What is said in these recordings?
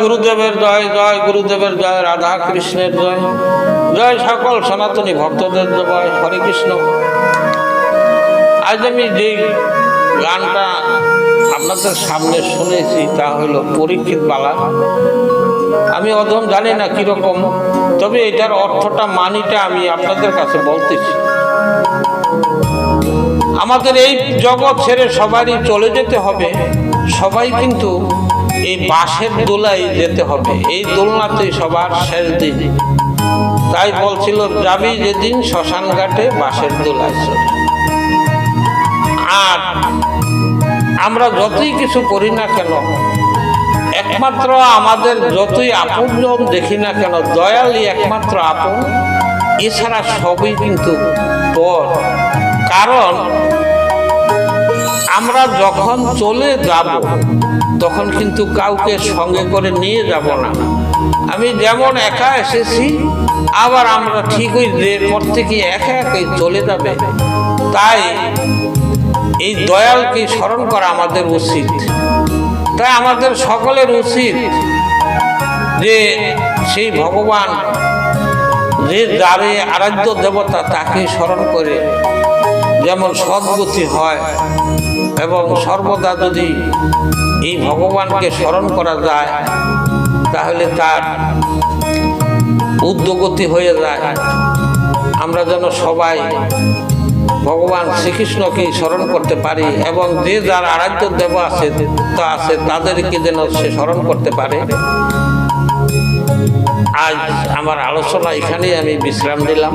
গুরুদেবের জয় জয় গুরুদেবের জয়, রাধা কৃষ্ণের জয় জয় সকল সনাতনী ভক্তদের জয়, হরে কৃষ্ণ। আজ আমি যে গানটা আপনাদের সামনে শুনেছি, তা হলো পরীক্ষিত বালা। আমি অধম জানি না কীরকম, তবে এটার অর্থটা, মানিটা আমি আপনাদের কাছে বলতেছি। আমাদের এই জগৎ ছেড়ে সবারই চলে যেতে হবে, সবাই কিন্তু এই বাঁশের দোলায় যেতে হবে। এই দোলনাতেই সবার শেষ দিন। তাই বলছিল, যাবি যেদিন শ্মশান ঘাটে বাঁশের দোলায় আর আমরা যতই কিছু করি না কেন, একমাত্র আমাদের যতই আপনজন দেখি না কেন দয়ালই একমাত্র আপন, এছাড়া সবই কিন্তু পর। কারণ আমরা যখন চলে যাব, তখন কিন্তু কাউকে সঙ্গে করে নিয়ে যাব না। আমি যেমন একা এসেছি, আবার আমরা ঠিকই যে পর থেকে একা একাই চলে যাবে। তাই এই দয়ালকে স্মরণ করা আমাদের উচিত। তাই আমাদের সকলের উচিত যে সেই ভগবান, যে যারে আরাধ্য দেবতা তাকে স্মরণ করে, যেমন সদ্গতি হয় এবং সর্বদা যদি এই ভগবানকে স্মরণ করা যায়, তাহলে তার উদ্যোগতি হয়ে যায়। আমরা যেন সবাই ভগবান শ্রীকৃষ্ণকে স্মরণ করতে পারি এবং যে যার আরাধ্য দেব আছে, তা আছে, তাদেরকে যেন সে স্মরণ করতে পারে। আজ আমার আলোচনা এখানেই আমি বিশ্রাম দিলাম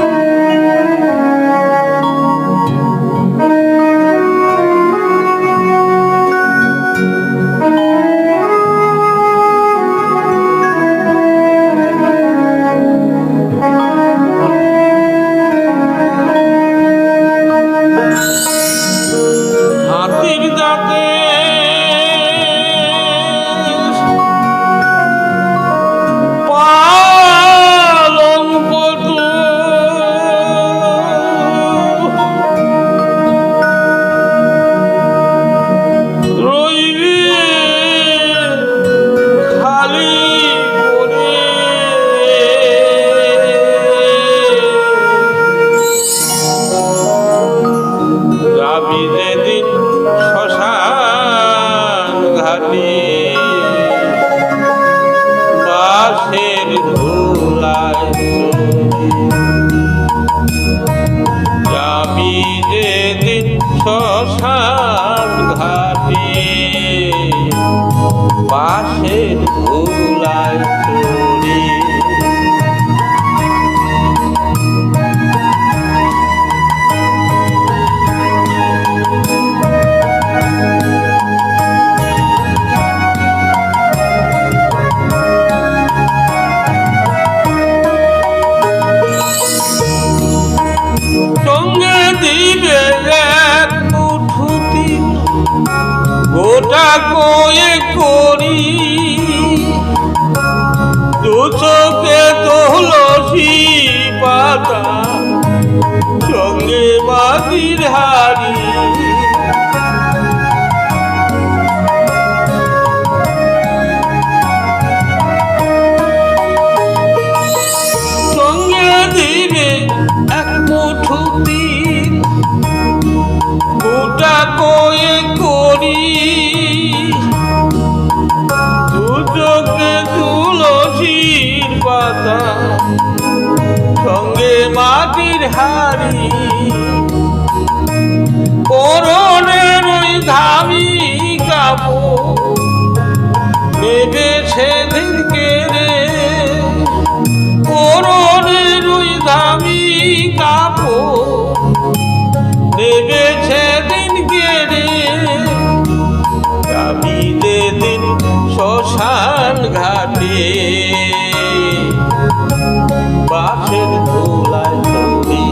শ্মশান ঘাটে পাশে ধুলায় কয়ে করি দু চোখে তুলসী পাতা সঙ্গে বাদির হারি দুচোখে তুলসীর পাতা সঙ্গে মাটির হাড়ি। করণের ওই ধামি কাপড় নেবে বাসের ধুলায় চড়ে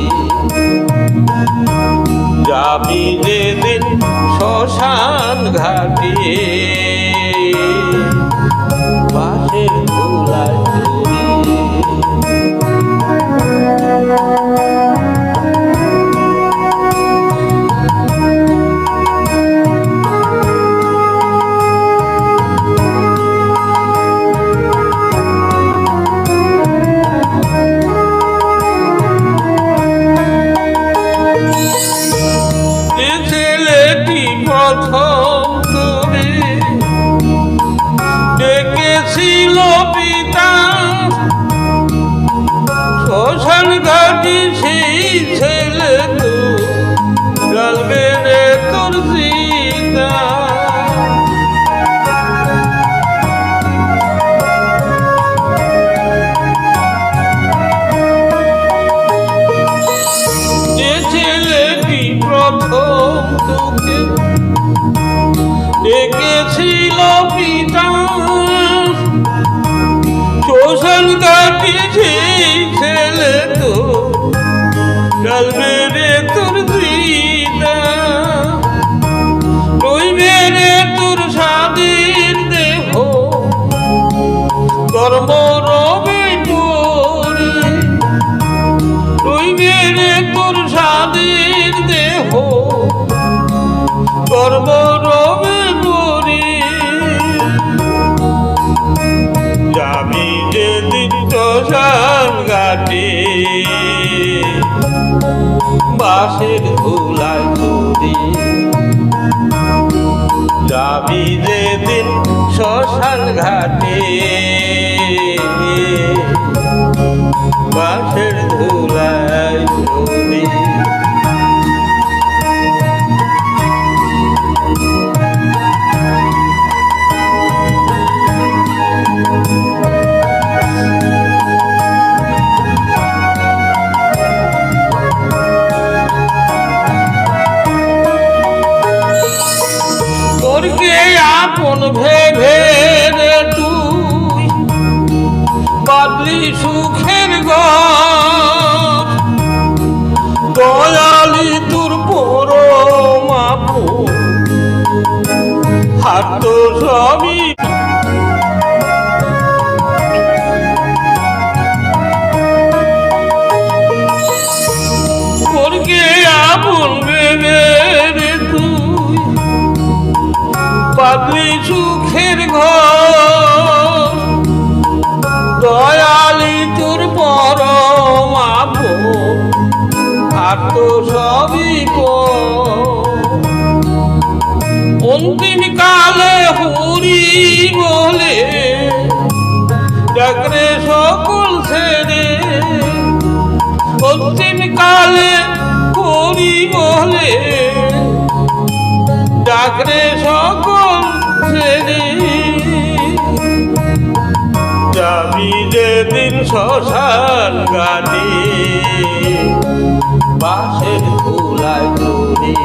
যাবি দিন শ্মশান ঘাটে তোকে ডেকেছিল পিতা। শোষণ কাটিছে ছেলে তো। চলবে কর্ম রবে পরে যাবি বাসের ধুলায় চুরি যাবি যেদিন শ্মশান ঘাটে বাসের পাবলি সুখের ঘর দয়ালি তোর পরম আর তো সবই। অন্তিম কালে হরি বলে সকল শ্মশান গানে। বাসের ধুলায় চড়ে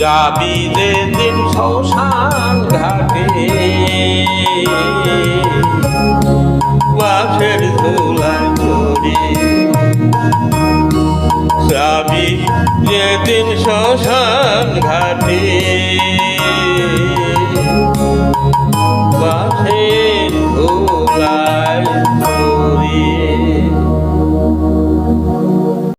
যাবি যেদিন শ্মশান ঘাটে। বাসের ধুলায় চড়ে যাবি যেদিন শ্মশান ঘাটে।